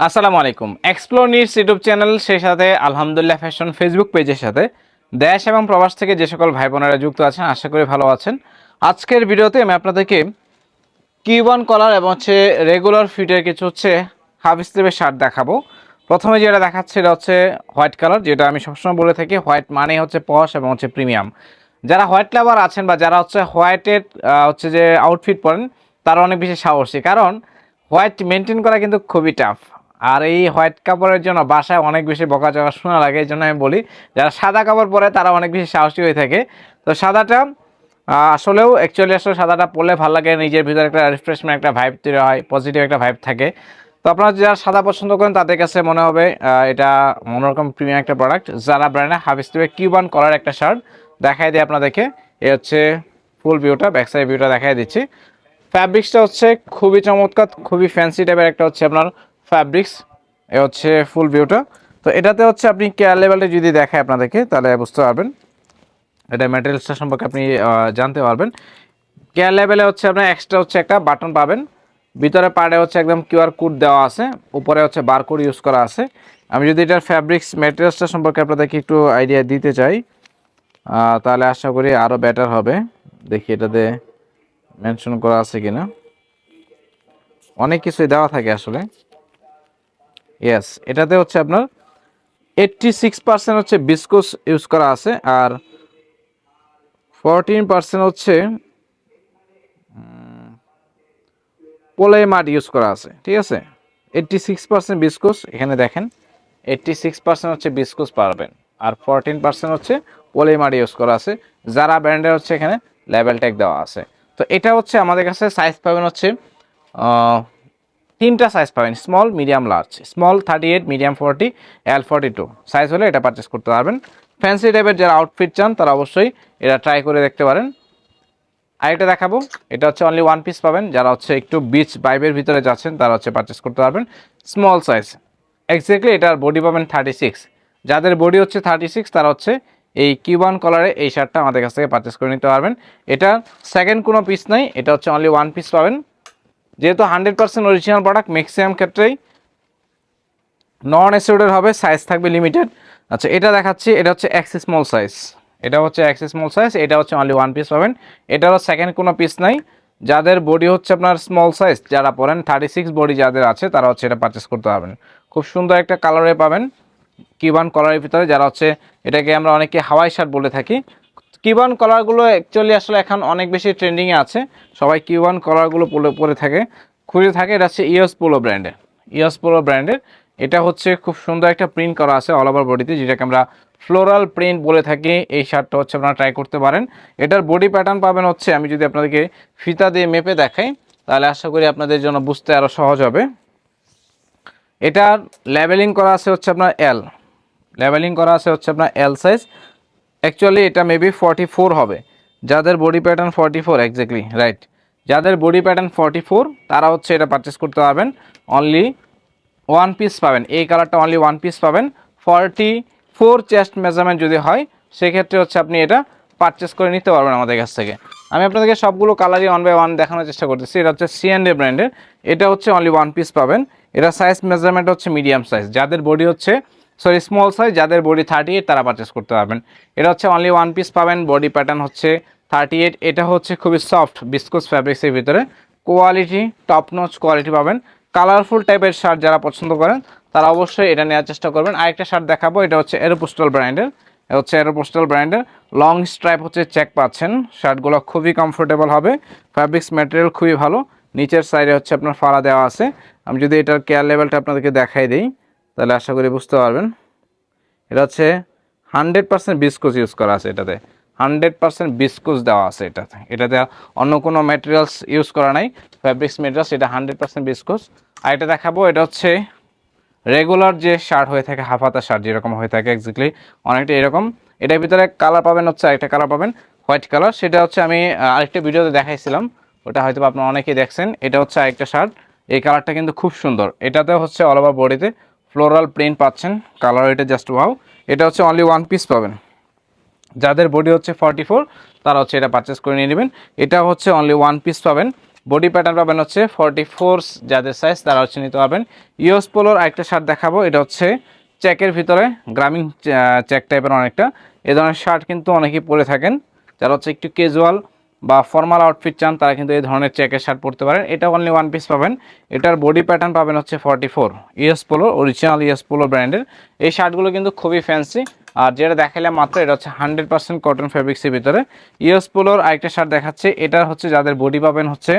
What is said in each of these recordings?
আসসালামু আলাইকুম। Explore news YouTube channel, সেই সাথে আলহামদুলিল্লাহ ফ্যাশন ফেসবুক পেজের সাথে। দেশ এবং প্রবাস থেকে যে সকল ভাই বোনেরা যুক্ত আছেন, আশা করি ভালো আছেন। আজকের ভিডিওতে আমি আপনাদেরকে কিউবান কলার এবং হচ্ছে রেগুলার ফিটের কিছু হচ্ছে হাফ স্লিভের শার্ট দেখাবো। প্রথমে যেটা দেখাচ্ছে এটা হচ্ছে হোয়াইট কালার যেটা আমি সবসময় বলে থাকি হোয়াইট মানে হচ্ছে পশ এবং হচ্ছে প্রিমিয়াম যারা হোয়াইট লাভার আছেন বা যারা হচ্ছে হোয়াইটের হচ্ছে যে আউটফিট পরেন, তারা অনেক বেশি সাহসী। কারণ হোয়াইট মেনটেন করা কিন্তু খুবই টাফ আর এই হোয়াইট কাপড়ের জন্য বাসায় অনেক বেশি বকাঝকা শোনা লাগে, এই জন্য আমি বলি, যারা সাদা কাপড় পরে তারা অনেক বেশি সাহসী হয়ে থাকে। তো সাদাটা আসলেও অ্যাকচুয়ালি আসলে সাদাটা পরলে ভালো লাগে, নিজের ভিতরে একটা রিফ্রেশমেন্ট একটা ভাইব তৈরি হয় পজিটিভ একটা ভাইব থাকে। তো আপনারা যারা সাদা পছন্দ করেন, তাদের কাছে মনে হবে এটা মনোরকম প্রিমিয়াম একটা প্রোডাক্ট যারা ব্র্যান্ডে হাফ স্টিভে কিউবান কলার একটা শার্ট দেখাই দিই আপনাদেরকে, এ হচ্ছে ফুল ভিউটা ব্যাক সাইড ভিউটা দেখাই দিচ্ছি। ফ্যাব্রিক্সটা হচ্ছে খুবই চমৎকার, খুবই ফ্যান্সি টাইপের একটা হচ্ছে আপনার ফ্যাব্রিক্স এ হচ্ছে ফুল ভিউটা তো এটাতে হচ্ছে আপনি কেয়ার লেভেলটা যদি দেখায় আপনাদেরকে, তাহলে বুঝতে পারবেন। এটা ম্যাটেরিয়ালসটা সম্পর্কে আপনি জানতে পারবেন। কেয়ার লেভেলে হচ্ছে আপনার এক্সট্রা হচ্ছে একটা বাটন পাবেন। ভিতরে পাড়ে হচ্ছে একদম কিউআর কোড দেওয়া আছে। উপরে হচ্ছে বারকোড ইউজ করা আছে। আমি যদি এটার ফ্যাব্রিক্স ম্যাটেরিয়ালসটা সম্পর্কে আপনাদেরকে একটু আইডিয়া দিতে চাই তাহলে আশা করি আরও বেটার হবে। দেখি এটাতে মেনশন করা আছে কিনা। অনেক কিছুই দেওয়া থাকে আসলে। ইয়েস এটাতে হচ্ছে আপনার এইট্টি সিক্স পার্সেন্ট হচ্ছে বিস্কুস ইউজ করা আছে আর ফোরটিন পার্সেন্ট হচ্ছে পোলাই মাড ইউজ করা আছে, ঠিক আছে? এইট্টি সিক্স পার্সেন্ট বিস্কুস এখানে দেখেন এইট্টি সিক্স পার্সেন্ট হচ্ছে বিস্কুস পারবেন আর ফোরটিন পার্সেন্ট হচ্ছে পোলাই মাড ইউজ করা আছে, যারা ব্র্যান্ডের হচ্ছে এখানে লেভেল ট্যাগ দেওয়া আছে। তো এটা হচ্ছে আমাদের কাছে সাইজ পাবেন হচ্ছে তিনটা সাইজ পাবেন small medium large small thirty eight medium forty L forty two size হলে এটা পারচেস করতে পারবেন। ফ্যান্সি টাইপের যারা আউটফিট চান, তারা অবশ্যই এটা ট্রাই করে দেখতে পারেন। আরেকটা দেখাবো, এটা হচ্ছে অনলি ওয়ান পিস পাবেন। যারা হচ্ছে একটু বিচ বাইবের ভিতরে যাচ্ছেন, তারা হচ্ছে পারচেস করতে পারবেন। স্মল সাইজ এক্স্যাক্টলি এটার বডি পাবেন থার্টি সিক্স যাদের বডি হচ্ছে থার্টি সিক্স তারা হচ্ছে এই কিউবান কলারে এই শার্টটা আমাদের কাছ থেকে পারচেস করে নিতে পারবেন। এটা সেকেন্ড কোনো পিস নাই, এটা হচ্ছে অনলি ওয়ান পিস পাবেন। যেহেতু hundred percent original product maximum ক্ষেত্রেই নন এসিউডের হবে সাইজ থাকবে লিমিটেড আচ্ছা এটা দেখাচ্ছি, এটা হচ্ছে এক্স স্মল সাইজ এটা হচ্ছে এক্স স্মল সাইজ এটা হচ্ছে অনলি ওয়ান পিস পাবেন। এটারও সেকেন্ড কোনো পিস নাই। যাদের বডি হচ্ছে আপনার স্মল সাইজ যারা পরেন থার্টি সিক্স বডি যাদের আছে, তারা হচ্ছে এটা পারচেস করতে পারবেন। খুব সুন্দর একটা কালারে পাবেন। কিবান কলারের ভিতরে, যারা হচ্ছে এটাকে আমরা অনেকে হাওয়াই শার্ট বলে থাকি কিউবান কলারগুলো অ্যাকচুয়ালি আসলে এখন অনেক বেশি ট্রেন্ডিংয়ে আছে। সবাই কিউবান কলারগুলো পরে পরে থাকে। খুঁজে থাকে, এটা হচ্ছে ইয়স পোলো ব্র্যান্ডের ইয়স পোলো ব্র্যান্ডের এটা হচ্ছে খুব সুন্দর একটা প্রিন্ট করা আছে অল ওভার বডিতে যেটাকে আমরা ফ্লোরাল প্রিন্ট বলে থাকি। এই শার্টটা হচ্ছে আপনারা ট্রাই করতে পারেন। এটার বডি প্যাটার্ন পাবেন হচ্ছে, আমি যদি আপনাদেরকে ফিতা দিয়ে মেপে দেখাই, তাহলে আশা করি আপনাদের জন্য বুঝতে আরও সহজ হবে। এটার লেভেলিং করা আছে হচ্ছে আপনার এল লেভেলিং করা আছে হচ্ছে আপনার এল সাইজ অ্যাকচুয়ালি এটা মেবি ফর্টি ফোর হবে। যাদের body pattern forty four exactly right যাদের বডি প্যাটার্ন ফর্টি ফোর তারা হচ্ছে এটা পারচেস করতে পারবেন। অনলি ওয়ান পিস পাবেন। এই কালারটা অনলি ওয়ান পিস পাবেন। ফর্টি ফোর চেস্ট মেজারমেন্ট যদি হয়, সেক্ষেত্রে হচ্ছে আপনি এটা পারচেস করে নিতে পারবেন আমাদের কাছ থেকে। আমি আপনাদেরকে সবগুলো কালারই ওয়ান বাই ওয়ান দেখানোর চেষ্টা করতেছি। এটা হচ্ছে সি এ ব্র্যান্ডের এটা হচ্ছে অনলি ওয়ান পিস পাবেন। এটা সাইজ মেজারমেন্ট হচ্ছে মিডিয়াম সাইজ যাদের বডি হচ্ছে সরি স্মল সাইজ যাদের বডি থার্টি এইট তারা পারচেস করতে পারবেন। এটা হচ্ছে অনলি ওয়ান পিস পাবেন বডি প্যাটার্ন হচ্ছে থার্টি এইট এটা হচ্ছে খুবই সফট বিস্কুস ফ্যাব্রিক্সের ভিতরে। কোয়ালিটি টপ নচ কোয়ালিটি পাবেন। কালারফুল টাইপের শার্ট যারা পছন্দ করেন, তারা অবশ্যই এটা নেওয়ার চেষ্টা করবেন। আরেকটা শার্ট দেখাবো, এটা হচ্ছে এরোপোস্টাল ব্র্যান্ডের এটা হচ্ছে এরোপোস্টাল ব্র্যান্ডের লং স্ট্রাইপ হচ্ছে চেক পাচ্ছেন। শার্টগুলো খুবই কমফোর্টেবল হবে। ফ্যাব্রিক্স ম্যাটেরিয়াল খুবই ভালো। নিচের সাইডে হচ্ছে আপনার ফাড়া দেওয়া আছে। আমি যদি এটার কেয়ার লেভেলটা আপনাদেরকে দেখাই দিই। তাহলে আশা করি বুঝতে পারবেন। এটা হচ্ছে হান্ড্রেড পার্সেন্ট বিস্কুস ইউজ করা আছে এটাতে। হান্ড্রেড পার্সেন্ট বিস্কুস দেওয়া আছে এটাতে। এটাতে অন্য কোনো ম্যাটেরিয়ালস ইউজ করা নাই। ফ্যাব্রিক্স ম্যাটেরিয়ালস এটা হান্ড্রেড পার্সেন্ট বিস্কুস আর এটা দেখাবো, এটা হচ্ছে রেগুলার যে শার্ট হয়ে থাকে হাফ হাতা শার্ট যেরকম হয়ে থাকে এক্স্যাক্টলি অনেকটা এরকম। এটার ভিতরে কালার পাবেন হচ্ছে আরেকটা কালার পাবেন হোয়াইট কালার সেটা হচ্ছে আমি আরেকটা ভিডিওতে দেখাইছিলাম। ওটা হয়তো আপনারা অনেকেই দেখছেন। এটা হচ্ছে আরেকটা শার্ট এই কালারটা কিন্তু খুব সুন্দর। এটাতে হচ্ছে অল ওভার বডিতে ফ্লোরাল প্রিন্ট পাচ্ছেন, কালার এটা জাস্ট ওয়াও এটা হচ্ছে অনলি ওয়ান পিস পাবেন। যাদের বডি হচ্ছে ফর্টি ফোর তারা হচ্ছে এটা পারচেস করে নিয়ে নেবেন। এটা হচ্ছে অনলি ওয়ান পিস পাবেন। বডি প্যাটার্ন পাবেন হচ্ছে ফর্টি ফোর যাদের সাইজ তারা হচ্ছে নিতে পারবেন। ইউএস পোলোর আরেকটা শার্ট দেখাবো, এটা হচ্ছে চেকের ভিতরে গ্রামীণ চেক টাইপের অনেকটা। এ ধরনের শার্ট কিন্তু অনেকেই পরে থাকেন। যারা হচ্ছে একটু ক্যাজুয়াল বা ফর্মাল আউটফিট চান, তারা কিন্তু এই ধরনের চেকের শার্ট পরতে পারেন। এটা অনলি ওয়ান পিস পাবেন। এটার বডি প্যাটার্ন পাবেন হচ্ছে forty four US polo original US polo ব্র্যান্ডের এই শার্টগুলো কিন্তু খুবই ফ্যান্সি আর যেটা দেখালাম মাত্র, এটা হচ্ছে হান্ড্রেড পার্সেন্ট কটন ফেব্রিক্সের ভিতরে। ইএস পোলোর আরেকটা শার্ট দেখাচ্ছে। এটা হচ্ছে যাদের বডি পাবেন হচ্ছে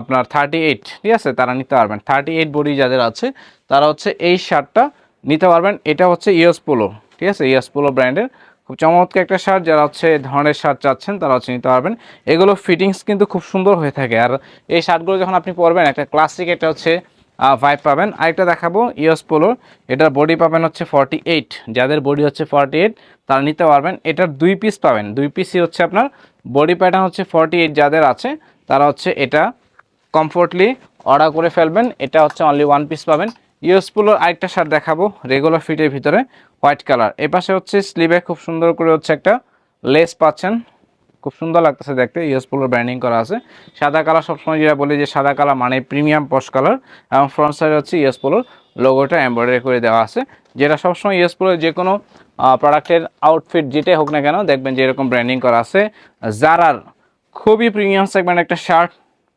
আপনার থার্টি এইট ঠিক আছে? তারা নিতে পারবেন। থার্টি এইট বডি যাদের আছে, তারা হচ্ছে এই শার্টটা নিতে পারবেন। এটা হচ্ছে ইএস পোলো ঠিক আছে? ইএস পোলো ব্র্যান্ডের খুব চমৎকার একটা শার্ট, যারা হচ্ছে ধরনের শার্ট চাচ্ছেন, তারা হচ্ছে নিতে পারবেন। এগুলো ফিটিংস কিন্তু খুব সুন্দর হয়ে থাকে। আর এই শার্টগুলো যখন আপনি পরবেন, একটা ক্লাসিক এটা হচ্ছে ভাইব পাবেন। আরেকটা দেখাবো ইএস পোলো। এটার বডি পাবেন হচ্ছে ফর্টি এইট যাদের বডি হচ্ছে ফর্টি এইট তারা নিতে পারবেন। এটার দুই পিস পাবেন। দুই পিসই হচ্ছে আপনার বডি প্যাটার্ন হচ্ছে ফর্টি এইট যাদের আছে, তারা হচ্ছে এটা কমফোর্টলি অর্ডার করে ফেলবেন। এটা হচ্ছে অনলি ওয়ান পিস পাবেন। ইউএসপুলোর আরেকটা শার্ট দেখাবো রেগুলার ফিটের ভিতরে। White colour. এ পাশে হচ্ছে স্লিভে খুব সুন্দর করে হচ্ছে একটা লেস পাচ্ছেন। খুব সুন্দর লাগতেছে দেখতে ইউএসপুলোর ব্র্যান্ডিং করা আছে। সাদা কালার সবসময় যেটা বলি যে সাদা কালার মানে প্রিমিয়াম পশ কালার এবং ফ্রন্ট সাইড হচ্ছে ইউএসপুলোর লোগোটা এমব্রয়ডারি করে দেওয়া আছে, যেটা সবসময় ইউএসপুলোর যে কোনো প্রোডাক্টের আউটফিট যেটাই হোক না কেন দেখবেন যে এরকম ব্র্যান্ডিং করা আছে। জারার খুবই প্রিমিয়াম সেগমেন্ট একটা শার্ট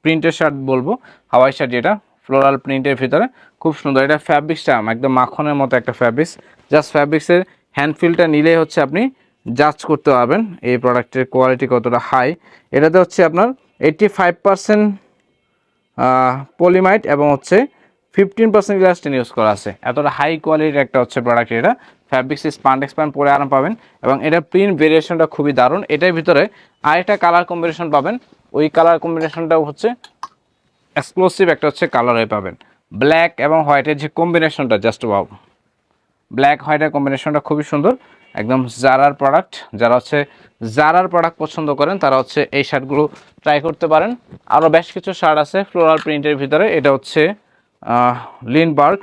প্রিন্টের শার্ট বলব, হাওয়াই শার্ট যেটা। ফ্লোরাল প্রিন্টের ভিতরে। খুব সুন্দর। এটা ফ্যাব্রিক্সটা একদম মাখনের মতো একটা ফ্যাব্রিক্স। জাস্ট ফ্যাব্রিক্সের হ্যান্ড ফিলটা নিলেই হচ্ছে আপনি জাজ করতে পারবেন এই প্রোডাক্টের কোয়ালিটি কতটা হাই। এটাতে হচ্ছে আপনার এইট্টি ফাইভ পার্সেন্ট পলিমাইট এবং হচ্ছে ফিফটিন পার্সেন্ট গ্লাসটিন ইউজ করা আছে। এতটা হাই কোয়ালিটির একটা হচ্ছে প্রোডাক্ট এটা। ফ্যাব্রিক্স স্পান্ড এক্সপ্যান্ড পরে আরাম পাবেন এবং এটা প্রিন্ট ভেরিয়েশনটা খুবই দারুণ। এটার ভিতরে আরেকটা কালার কম্বিনেশন পাবেন। ওই কালার কম্বিনেশনটাও হচ্ছে এক্সক্লুসিভ একটা হচ্ছে কালার পাবেন। ব্ল্যাক এবং হোয়াইটের যে কম্বিনেশনটা জাস্ট বাবু ব্ল্যাক হোয়াইটের কম্বিনেশনটা খুবই সুন্দর। একদম জারার প্রোডাক্ট যারা হচ্ছে জারার প্রোডাক্ট পছন্দ করেন, তারা হচ্ছে এই শার্টগুলো ট্রাই করতে পারেন। আরও বেশ কিছু শার্ট আছে ফ্লোরাল প্রিন্টের ভিতরে। এটা হচ্ছে লিনবার্গ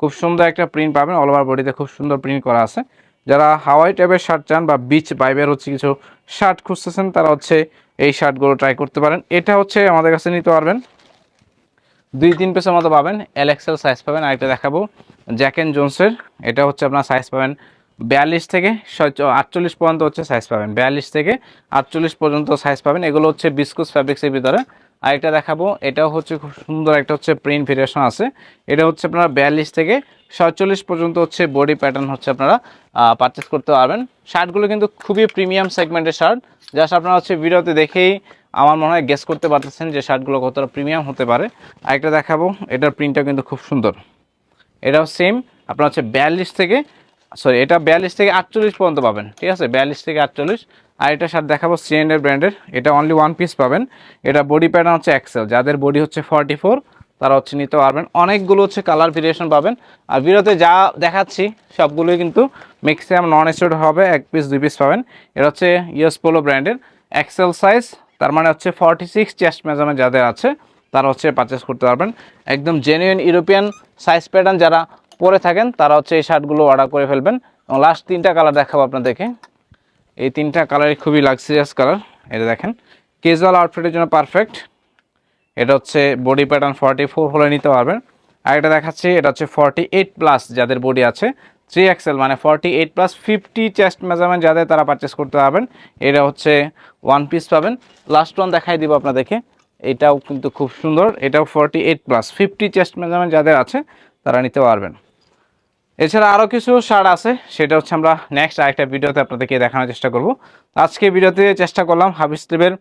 খুব সুন্দর একটা প্রিন্ট পাবেন। অল ওভার বডিতে খুব সুন্দর প্রিন্ট করা আছে। যারা হাওয়াই টাইপের শার্ট চান বা বিচ বাইবের হচ্ছে কিছু শার্ট খুঁজতেছেন, তারা হচ্ছে এই শার্টগুলো ট্রাই করতে পারেন। এটা হচ্ছে আমাদের কাছে নিতে পারবেন। দুই তিন পিসের মতো পাবেন এল এক্সেল সাইজ পাবেন। আরেকটা দেখাবো জ্যাক অ্যান্ড জোন্সের এটা হচ্ছে আপনার সাইজ পাবেন বিয়াল্লিশ থেকে আটচল্লিশ পর্যন্ত হচ্ছে সাইজ পাবেন। বিয়াল্লিশ থেকে আটচল্লিশ পর্যন্ত সাইজ পাবেন। এগুলো হচ্ছে বিস্কুস ফ্যাব্রিক্সের ভিতরে। আরেকটা দেখাবো, এটাও হচ্ছে খুব সুন্দর একটা হচ্ছে প্রিন্ট ভেরিয়েশন আছে। এটা হচ্ছে আপনারা বিয়াল্লিশ থেকে সাতচল্লিশ পর্যন্ত হচ্ছে বডি প্যাটার্ন হচ্ছে আপনারা পারচেস করতে পারবেন। শার্টগুলো কিন্তু খুবই প্রিমিয়াম সেগমেন্টের শার্ট। জাস্ট আপনারা হচ্ছে ভিডিওতে দেখেই আমার মনে হয় গেস করতে পারতেছেন যে শার্টগুলো কতটা প্রিমিয়াম হতে পারে। আরেকটা দেখাবো, এটার প্রিন্টটা কিন্তু খুব সুন্দর। এটাও সেম আপনার হচ্ছে বিয়াল্লিশ থেকে সরি এটা বিয়াল্লিশ থেকে আটচল্লিশ পর্যন্ত পাবেন, ঠিক আছে? বিয়াল্লিশ থেকে আটচল্লিশ। আর এটা শার্ট দেখাবো সিএনএর ব্র্যান্ডের এটা অনলি ওয়ান পিস পাবেন। এটা বডি প্যাটার্ন হচ্ছে এক্সেল যাদের বডি হচ্ছে ফর্টি ফোর তারা হচ্ছে নিতে পারবেন। অনেকগুলো হচ্ছে কালার ভেরিয়েশন পাবেন। আর ভিডিওতে যা দেখাচ্ছি, সবগুলোই কিন্তু ম্যাক্সিমাম নন স্টোর হবে, এক পিস দুই পিস পাবেন। এটা হচ্ছে ইয়েস পোলো ব্র্যান্ডের এক্সেল সাইজ তার মানে হচ্ছে ফর্টি সিক্স চেস্ট মেজারমেন্ট যাদের আছে, তারা হচ্ছে পারচেস করতে পারবেন। একদম জেনুইন ইউরোপিয়ান সাইজ প্যাটার্ন যারা পরে থাকেন, তারা হচ্ছে এই শার্টগুলো অর্ডার করে ফেলবেন। এবং লাস্ট তিনটা কালার দেখাবো আপনাদেরকে। এই তিনটা কালারই খুবই লাক্সারিয়াস কালার এটা দেখেন। কেজুয়াল আউটফিটের জন্য পারফেক্ট এটা হচ্ছে বডি প্যাটার্ন ফর্টি ফোর হলে নিতে পারবেন। আর এটা দেখাচ্ছি, এটা হচ্ছে ফর্টি এইট প্লাস যাদের বডি আছে থ্রি এক্সেল মানে forty eight plus fifty chest measurement যাদের তারা পারচেস করতে পারবেন এটা হচ্ছে ওয়ান পিস পাবেন। লাস্ট ওয়ান দেখাই দিব আপনাদেরকে। এটাও কিন্তু খুব সুন্দর। এটাও forty eight plus fifty chest measurement যাদের আছে, তারা নিতে পারবেন। এছাড়া আরও কিছু শার্ট আছে, সেটা হচ্ছে আমরা নেক্সট আরেকটা ভিডিওতে আপনাদেরকে দেখানোর চেষ্টা করব। আজকে ভিডিওতে চেষ্টা করলাম স্লিপের।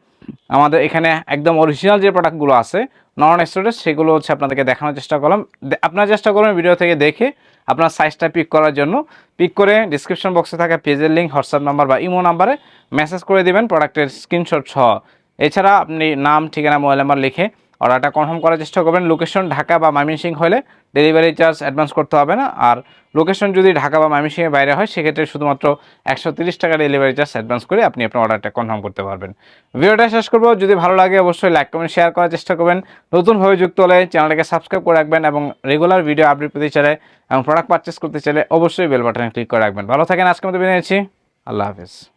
আমাদের এখানে একদম অরিজিনাল যে প্রোডাক্টগুলো আছে নন স্টোরেজ, সেগুলো হচ্ছে আপনাদেরকে দেখানোর চেষ্টা করলাম। আপনার চেষ্টা করবেন ভিডিও থেকে দেখে আপনার সাইজটা পিক করার জন্য। পিক করে ডিসক্রিপশন বক্সে থাকা পেজের লিঙ্ক হোয়াটসঅ্যাপ নাম্বার বা ইমো নাম্বারে মেসেজ করে দেবেন প্রোডাক্টের স্ক্রিনশট সহ। এছাড়া আপনি নাম, ঠিকানা মোবাইল নাম্বার লিখে অর্ডারটা কনফার্ম করার চেষ্টা করবেন। লোকেশন ঢাকা বা ময়মনসিংহ হলে ডেলিভারি চার্জ অ্যাডভান্স করতে হবে না। আর লোকেশন যদি ঢাকা বা ময়মনসিংহের বাইরে হয়, সেক্ষেত্রে শুধুমাত্র একশো তিরিশ টাকা ডেলিভারি চার্জ অ্যাডভান্স করে আপনি আপনার অর্ডারটা কনফার্ম করতে পারবেন। ভিডিওটা শেষ করব। যদি ভালো লাগে, অবশ্যই লাইক কমেন্ট শেয়ার করার চেষ্টা করবেন। নতুনভাবে যুক্ত হলে চ্যানেলটাকে সাবস্ক্রাইব করে রাখবেন এবং রেগুলার ভিডিও আপডেট পেতে চাইলে এবং প্রোডাক্ট পারচেস করতে চাইলে অবশ্যই বেল বাটনে ক্লিক করে রাখবেন। ভালো থাকেন আজকে মতো বেরিয়েছি আল্লাহ হাফিজ।